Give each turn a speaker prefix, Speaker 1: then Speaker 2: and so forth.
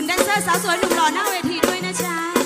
Speaker 1: คุณแดนเซอร์สาวสวยหนุ่มหล่อหน้าเวทีด้วยนะจ๊ะ